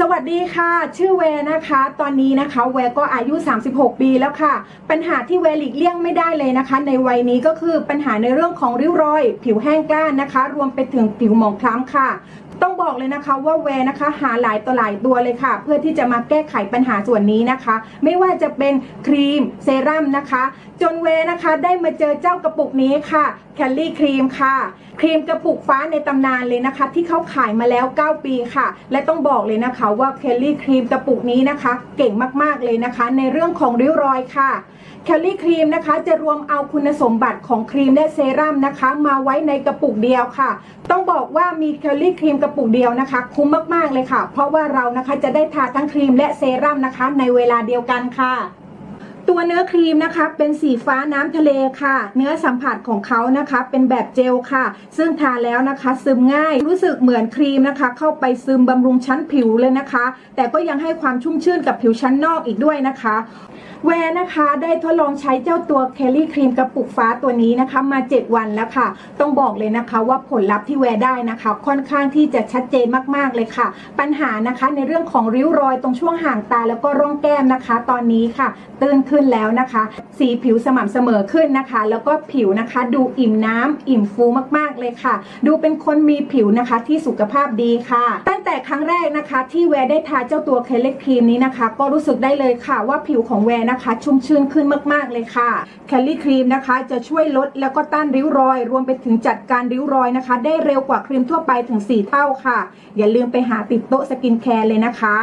สวัสดีค่ะ ชื่อเวนะคะ ตอนนี้นะคะเวก็อายุ 36 ปีแล้วค่ะ ปัญหาที่เวหลีกเลี่ยงไม่ได้เลยนะคะ ในวัยนี้ก็คือปัญหาในเรื่องของริ้วรอย ผิวแห้งกล้านนะคะ รวมไปถึงผิวหมองคล้ำค่ะต้องบอกเลยนะคะว่าแวร์นะคะหาหลายต่อหลายตัวเลยค่ะ เพื่อที่จะมาแก้ไขปัญหาส่วนนี้นะคะ ไม่ว่าจะเป็นครีมเซรั่มนะคะ จนแวร์นะคะได้มาเจอเจ้ากระปุกนี้ค่ะแคลลี่ครีมค่ะ ครีมกระปุกฟ้าในตำนานเลยนะคะ ที่เขาขายมาแล้ว 9 ปีค่ะ และต้องบอกเลยนะคะว่าแคลลี่ครีมกระปุกนี้นะคะ เก่งมากๆเลยนะคะ ในเรื่องของริ้วรอยค่ะแคลรี่ครีมนะคะจะรวมเอาคุณสมบัติของครีมและเซรั่มนะคะ มาไว้ในกระปุกเดียวค่ะ ต้องบอกว่ามีแคลรี่ครีมกระปุกเดียวนะคะ คุ้มมากๆเลยค่ะ เพราะว่าเรานะคะจะได้ทาทั้งครีมและเซรั่มนะคะ ในเวลาเดียวกันค่ะตัวเนื้อครีมนะคะเป็นสีฟ้าน้ำทะเลค่ะ เนื้อสัมผัสของเขานะคะ เป็นแบบเจลค่ะ ซึ่งทาแล้วนะคะ ซึมง่าย รู้สึกเหมือนครีมนะคะ เข้าไปซึมบำรุงชั้นผิวเลยนะคะ แต่ก็ยังให้ความชุ่มชื่นกับผิวชั้นนอกอีกด้วยนะคะ แวร์นะคะได้ทดลองใช้เจ้าตัวเคลลี่ครีมกระปุกฟ้าตัวนี้นะคะมา 7 วันแล้วค่ะ ต้องบอกเลยนะคะว่าผลลัพธ์ที่แวร์ได้นะคะ ค่อนข้างที่จะชัดเจนมากๆเลยค่ะ ปัญหานะคะในเรื่องของริ้วรอยตรงช่วงห่างตาแล้วก็ร่องแก้มนะคะ ตอนนี้ค่ะตื้นขึ้นแล้วนะคะ สีผิวสม่ำเสมอขึ้นนะคะ แล้วก็ผิวนะคะดูอิ่มน้ำอิ่มฟูมากๆเลยค่ะ ดูเป็นคนมีผิวนะคะที่สุขภาพดีค่ะ แต่ครั้งแรกนะคะ ที่แวร์ได้ทาเจ้าตัวเคลลี่ครีมนี้นะคะ ก็รู้สึกได้เลยค่ะว่าผิวของแวร์นะคะ ชุ่มชื่นขึ้นมากๆเลยค่ะแคลลี่ครีมนะคะ จะช่วยลดแล้วก็ต้านริ้วรอย รวมไปถึงจัดการริ้วรอยนะคะ ได้เร็วกว่าครีมทั่วไปถึง 4 เท่าค่ะ อย่าลืมไปหาติดโต๊ะสกินแคร์เลยนะคะ